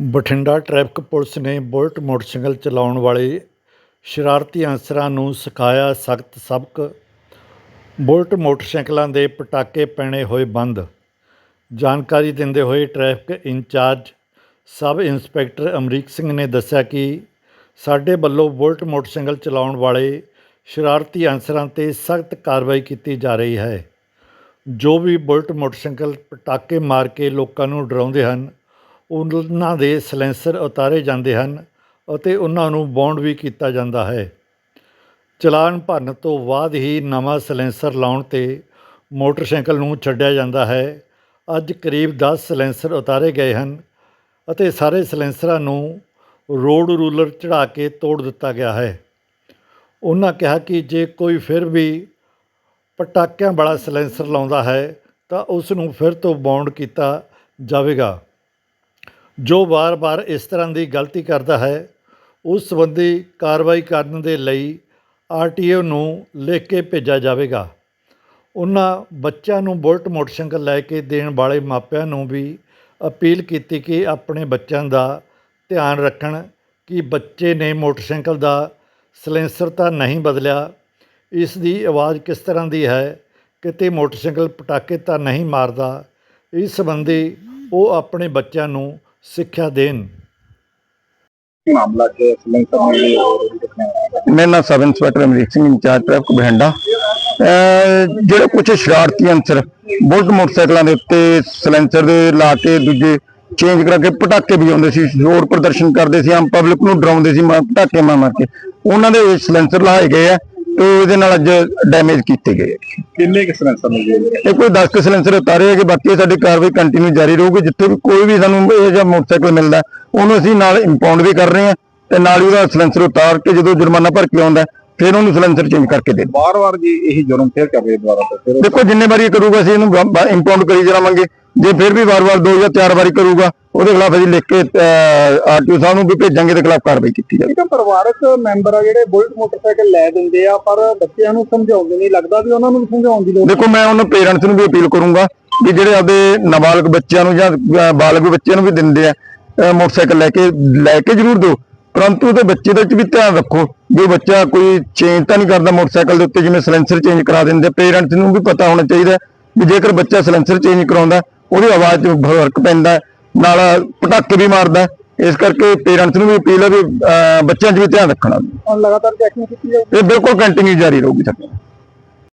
Bathinda traffic police ਨੇ bullet motorcycle ਚਲਾਉਣ ਵਾਲੇ ਸ਼ਰਾਰਤੀ ਅਨਸਰਾਂ ਨੂੰ ਸਿਖਾਇਆ ਸਖਤ ਸਬਕ। ਬੁਲਟ ਮੋਟਰਸਾਈਕਲਾਂ ਦੇ ਪਟਾਕੇ ਪੈਣੇ ਹੋਏ ਬੰਦ। ਜਾਣਕਾਰੀ ਦਿੰਦੇ ਹੋਏ traffic in charge sub inspector Amrik Singh ਨੇ ਦੱਸਿਆ ਕਿ ਸਾਡੇ ਵੱਲੋਂ ਬੁਲਟ ਮੋਟਰਸਾਈਕਲ ਚਲਾਉਣ ਵਾਲੇ ਸ਼ਰਾਰਤੀ ਅਨਸਰਾਂ 'ਤੇ ਸਖਤ ਕਾਰਵਾਈ ਕੀਤੀ ਜਾ ਰਹੀ ਹੈ। ਜੋ ਵੀ ਬੁਲਟ ਮੋਟਰਸਾਈਕਲ ਪਟਾਕੇ ਮਾਰ ਕੇ ਲੋਕਾਂ ਨੂੰ ਡਰਾਉਂਦੇ ਹਨ ਉਹਨਾਂ ਦੇ ਸਲੈਂਸਰ ਉਤਾਰੇ ਜਾਂਦੇ ਹਨ ਅਤੇ ਉਹਨਾਂ ਨੂੰ ਬੌਂਡ ਵੀ ਕੀਤਾ ਜਾਂਦਾ ਹੈ। ਚਲਾਨ ਭਰਨ ਤੋਂ ਬਾਅਦ ਹੀ ਨਵਾਂ ਸਲੈਂਸਰ ਲਾਉਣ 'ਤੇ ਮੋਟਰਸਾਈਕਲ ਨੂੰ ਛੱਡਿਆ ਜਾਂਦਾ ਹੈ। ਅੱਜ ਕਰੀਬ 10 ਸਲੈਂਸਰ ਉਤਾਰੇ ਗਏ ਹਨ ਅਤੇ ਸਾਰੇ ਸਲੈਂਸਰਾਂ ਨੂੰ ਰੋਡ ਰੂਲਰ ਚੜ੍ਹਾ ਕੇ ਤੋੜ ਦਿੱਤਾ ਗਿਆ ਹੈ। ਉਹਨਾਂ ਕਿਹਾ ਕਿ ਜੇ ਕੋਈ ਫਿਰ ਵੀ ਪਟਾਕਿਆਂ ਵਾਲਾ ਸਲੈਂਸਰ ਲਾਉਂਦਾ ਹੈ ਤਾਂ ਉਸ ਨੂੰ ਫਿਰ ਤੋਂ ਬੌਂਡ ਕੀਤਾ ਜਾਵੇਗਾ। ਜੋ ਵਾਰ-ਵਾਰ ਇਸ ਤਰ੍ਹਾਂ ਦੀ ਗਲਤੀ ਕਰਦਾ ਹੈ, ਉਸ ਸੰਬੰਧੀ ਕਾਰਵਾਈ ਕਰਨ ਦੇ ਲਈ ਆਰਟੀਓ ਨੂੰ ਲਿਖ ਕੇ ਭੇਜਿਆ ਜਾਵੇਗਾ। ਉਹਨਾਂ ਬੱਚਿਆਂ ਨੂੰ ਬੁਲਟ ਮੋਟਰਸਾਈਕਲ ਲੈ ਕੇ ਦੇਣ ਵਾਲੇ ਮਾਪਿਆਂ ਨੂੰ ਵੀ ਅਪੀਲ ਕੀਤੀ ਕਿ ਆਪਣੇ ਬੱਚਿਆਂ ਦਾ ਧਿਆਨ ਰੱਖਣ ਕਿ ਬੱਚੇ ਨੇ ਮੋਟਰਸਾਈਕਲ ਦਾ ਸਲੈਂਸਰ ਤਾਂ ਨਹੀਂ ਬਦਲਿਆ, ਇਸ ਦੀ ਆਵਾਜ਼ ਕਿਸ ਤਰ੍ਹਾਂ ਦੀ ਹੈ, ਕਿਤੇ ਮੋਟਰਸਾਈਕਲ ਪਟਾਕੇ ਤਾਂ ਨਹੀਂ ਮਾਰਦਾ, ਇਸ ਸੰਬੰਧੀ ਉਹ ਆਪਣੇ ਬੱਚਿਆਂ ਨੂੰ ਸਿੱਖਿਆ ਦੇਣ। ਮਾਮਲਾ ਕਿ ਵੀ ਦਿਖਾਇਆ ਮੇਰਾ ਨਾਮ sub inspector Amrik Singh in charge traffic Bathinda. ਜਿਹੜੇ ਕੁਝ ਸ਼ਰਾਰਤੀ ਅੰਸਰ ਬੁਲਟ ਮੋਟਰਸਾਈਕਲਾਂ ਦੇ ਉੱਤੇ ਸਲੈਂਸਰ ਦੇ ਲਾ ਕੇ ਦੂਜੇ ਚੇਂਜ ਕਰਾ ਕੇ ਪਟਾਕੇ ਵਜਾਉਂਦੇ ਸੀ ਰੋਡ ਪ੍ਰਦਰਸ਼ਨ ਕਰਦੇ ਸੀ ਆਮ ਪਬਲਿਕ ਨੂੰ ਡਰਾਉਂਦੇ ਸੀ ਮਾ- ਪਟਾਕੇ ਮਾਰ ਮਾਰ ਕੇ। ਉਹਨਾਂ ਦੇ ਸਲੈਂਸਰ ਲਾਏ ਗਏ ਆ। ਤੇ ਇਹਦੇ ਨਾਲ ਅੱਜ ਡੈਮੇਜ ਕੀਤੇ ਗਏ। ਕਿੰਨੇ ਕਿ ਸਿਲੰਡਰ ਮਿਲੇ ਇਹ ਕੋਈ 10 ਕੁ ਸਿਲੰਸਰ ਉਤਾਰੇ ਹੈਗੇ ਬਾਕੀ ਸਾਡੀ ਕਾਰਵਾਈ ਕੰਟੀਨਿਊ ਜਾਰੀ ਰਹੂਗੀ ਜਿੱਥੇ ਵੀ ਕੋਈ ਵੀ ਸਾਨੂੰ ਇਹ ਜਿਹਾ ਮੋਟਰਸਾਈਕਲ ਮਿਲਦਾ ਉਹਨੂੰ ਅਸੀਂ ਨਾਲ ਇੰਪਾਊਂਡ ਵੀ ਕਰ ਰਹੇ ਹਾਂ ਤੇ ਨਾਲ ਹੀ ਉਹਦਾ ਸਿਲੰਸਰ ਉਤਾਰ ਕੇ ਜਦੋਂ ਜੁਰਮਾਨਾ ਭਰ ਕੇ ਆਉਂਦਾ ਫਿਰ ਉਹਨੂੰ ਸਿਲੰਸਰ ਚੇਂਜ ਕਰਕੇ ਦੇ ਬਾਰ-ਬਾਰ ਜੀ ਇਹੀ ਜੁਰਮ ਫੇਰ ਕਰ ਰਹੇ ਦੁਬਾਰਾ ਫਿਰ ਦੇਖੋ ਜਿੰਨੇ ਵਾਰੀ ਇਹ ਕਰੂਗਾ ਅਸੀਂ ਇਹਨੂੰ ਇੰਪਾਊਂਡ ਕਰੀ ਜਾਵਾਂਗੇ ਜੇ ਫਿਰ ਵੀ ਵਾਰ-ਵਾਰ ਦੋ ਜਾਂ ਚਾਰ ਵਾਰੀ ਕਰੂਗਾ ਉਹਦੇ ਖਿਲਾਫ ਅਸੀਂ ਲਿਖ ਕੇ ਆਰਟੀਓ ਸਾਹਿਬ ਨੂੰ ਵੀ ਭੇਜਾਂਗੇ ਤੇ ਖਿਲਾਫ ਕਾਰਵਾਈ ਕੀਤੀ ਜਾਵੇ ਇੱਕ ਪਰਿਵਾਰਕ ਮੈਂਬਰ ਆ ਜਿਹੜੇ ਬੁਲਟ ਮੋਟਰਸਾਈਕਲ ਲੈ ਦਿੰਦੇ ਆ ਪਰ ਬੱਚਿਆਂ ਨੂੰ ਸਮਝਾਉਂਦੇ ਨਹੀਂ। ਲੱਗਦਾ ਵੀ ਉਹਨਾਂ ਨੂੰ ਸਮਝਾਉਣ ਦੀ ਲੋੜ ਦੇਖੋ ਮੈਂ ਉਹਨਾਂ ਪੇਰੈਂਟਸ ਨੂੰ ਵੀ ਅਪੀਲ ਕਰੂੰਗਾ ਕਿ ਜਿਹੜੇ ਆਪਦੇ ਨਾਬਾਲਗ ਬੱਚਿਆਂ ਨੂੰ ਜਾਂ ਬਾਲਗ ਬੱਚਿਆਂ ਨੂੰ ਵੀ ਦਿੰਦੇ ਆ ਮੋਟਰਸਾਈਕਲ ਲੈ ਕੇ ਲੈ ਕੇ ਜ਼ਰੂਰ ਦਿਓ। ਪਰੰਤੂ ਉਹਦੇ ਬੱਚੇ ਦਾ ਚ ਵੀ ਧਿਆਨ ਰੱਖੋ। ਜੇ ਬੱਚਾ ਕੋਈ ਚੇਂਜ ਤਾਂ ਨਹੀਂ ਕਰਦਾ ਮੋਟਰਸਾਈਕਲ ਦੇ ਉੱਤੇ ਜਿਵੇਂ ਸਲੈਂਸਰ ਚੇਂਜ ਕਰਾ ਦਿੰਦੇ ਪੇਰੈਂਟਸ ਨੂੰ ਵੀ ਪਤਾ ਹੋਣਾ ਚਾਹੀਦਾ ਵੀ ਜੇਕਰ ਬੱਚਾ ਸਲੈਂਸਰ ਚੇਂਜ ਕਰਾਉਂਦਾ ਉਹਦੀ ਆਵਾਜ਼ 'ਚ ਫ਼ਰਕ ਪੈਂਦਾ ਨਾਲ ਪਟਾਕੇ ਵੀ ਮਾਰਦਾ। ਇਸ ਕਰਕੇ ਪੇਰੈਂਟਸ ਨੂੰ ਵੀ ਅਪੀਲ ਹੈ ਵੀ ਬੱਚਿਆਂ 'ਚ ਵੀ ਧਿਆਨ ਰੱਖਣਾ। ਲਗਾਤਾਰ ਚੈਕਿੰਗ ਕੀਤੀ ਜਾਊਗੀ ਇਹ ਬਿਲਕੁਲ ਕੰਟੀਨਿਊ ਜਾਰੀ ਰਹੂਗੀ। ਸਾਡੀ